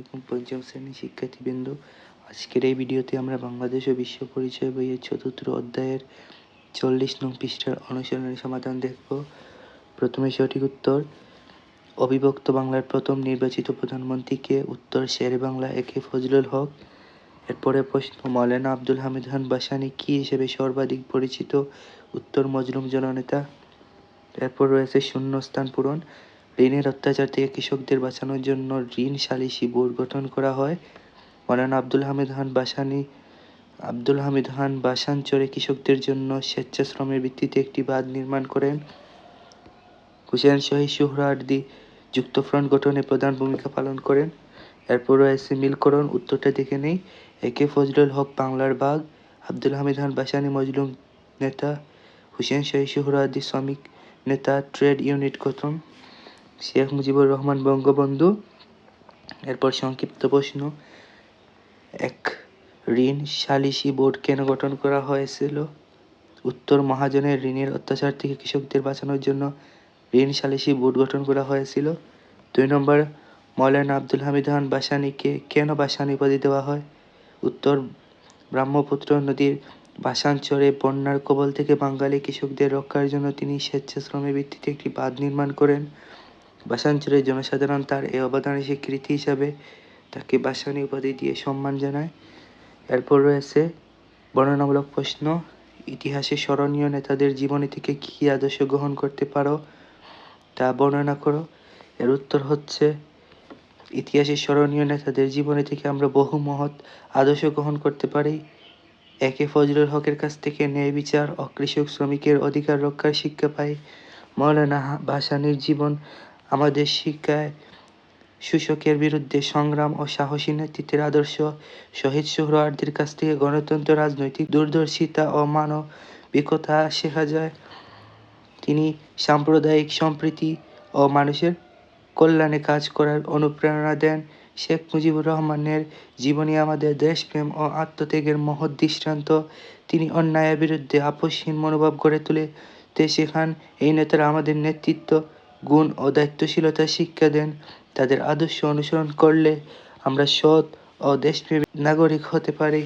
আলাইকুম পঞ্চম শ্রেণির শিক্ষার্থীবৃন্দ আজকের এই ভিডিওতে আমরা বাংলাদেশ ও বিশ্ব পরিচয় বইয়ের চতুর্থ অধ্যায়ের চল্লিশ নং পৃষ্ঠার অনুশীলনের সমাধান দেখব। প্রথমে সঠিক উত্তর, অবিভক্ত বাংলার প্রথম নির্বাচিত প্রধানমন্ত্রী কে উত্তর শেরে বাংলা একে ফজলুল হক, এরপরে প্রশ্ন, মৌলানা আব্দুল হামিদ খান বাসানি কি হিসেবে সর্বাধিক পরিচিত উত্তর মজলুম জননেতা? এরপর রয়েছে শূন্যস্থান পূরণ ঋণের অত্যাচার থেকে কৃষকদের বাঁচানোর জন্য ঋণ সালিসি বোর্ড গঠন করা হয়। মৌলানা আব্দুল হামিদ খান বাসানি, আব্দুল হামিদ খান বাসানচরে কৃষকদের জন্য স্বেচ্ছাশ্রমের ভিত্তিতে একটি বাঁধ নির্মাণ করেন। হুসেন শহীদ সুহরাওয়ার্দী যুক্তফ্রন্ট গঠনে প্রধান ভূমিকা পালন করেন। এরপর রয়েছে মিলকরণ উত্তরটা দেখে নেই। একে ফজলুল হক, বাংলার বাঘ। আব্দুল হামিদ খান বাসানি, মজলুম নেতা। হুসেন শহীদ সুহরাওয়ার্দী শ্রমিক নেতা। ট্রেড ইউনিট গঠন। শেখ মুজিবুর রহমান বঙ্গবন্ধু। এরপর সংক্ষিপ্ত প্রশ্ন। এক, ঋণ সালিসি বোর্ড কেন গঠন করা হয়েছিল? উত্তর, মহাজনের ঋণের অত্যাচার থেকে কৃষকদের বাঁচানোর জন্য ঋণ সালিসি বোর্ড গঠন করা হয়েছিল। দুই নম্বর, মৌলানা আব্দুল হামিদ খান বাসানিকে কেন বাসানি উপাধি দেওয়া হয়? উত্তর, ব্রহ্মপুত্র নদীর বাসানচরে বন্যার কবল থেকে বাঙালি কৃষকদের রক্ষার জন্য তিনি স্বেচ্ছাশ্রমের ভিত্তিতে একটি বাঁধ নির্মাণ করেন। বাসানচরের জনসাধারণ তার এই অবদানের স্বীকৃতি হিসাবে তাকে বাসানি উপাধি দিয়ে সম্মান জানায়। এরপর রয়েছে বর্ণনামূলক প্রশ্ন, ইতিহাসে স্মরণীয় নেতাদের জীবনী থেকে কী আদর্শ গ্রহণ করতে পারো তা বর্ণনা করো। এর উত্তর হচ্ছে, ইতিহাসে স্মরণীয় নেতাদের জীবনী থেকে আমরা বহু মহৎ আদর্শ গ্রহণ করতে পারি। একে ফজলুল হকের কাছ থেকে ন্যায় বিচার ও কৃষক শ্রমিকের অধিকার রক্ষার শিক্ষা পাই। মৌলানা ভাসানীর জীবন আমাদের শিক্ষায় শোষকের বিরুদ্ধে সংগ্রাম ও সাহসী নেতৃত্বের আদর্শ শহীদ সোহরাওয়ার্দীর কাছ থেকে গণতন্ত্র, রাজনৈতিক দূরদর্শিতা ও মানবিকতা শেখা যায়। তিনি সাম্প্রদায়িক সম্প্রীতি ও মানুষের কল্যাণে কাজ করার অনুপ্রেরণা দেন। শেখ মুজিবুর রহমানের জীবনী আমাদের দেশপ্রেম ও আত্মত্যাগের মহৎ দৃষ্টান্ত। তিনি অন্যায়ের বিরুদ্ধে আপসহীন মনোভাব গড়ে তুলে তে শেখান। এই নেতারা আমাদের নেতৃত্ব গুণ ও দায়িত্বশীলতার শিক্ষা দেন। তাদের আদর্শ অনুসরণ করলে আমরা সৎ ও দেশপ্রেমী নাগরিক হতে পারি।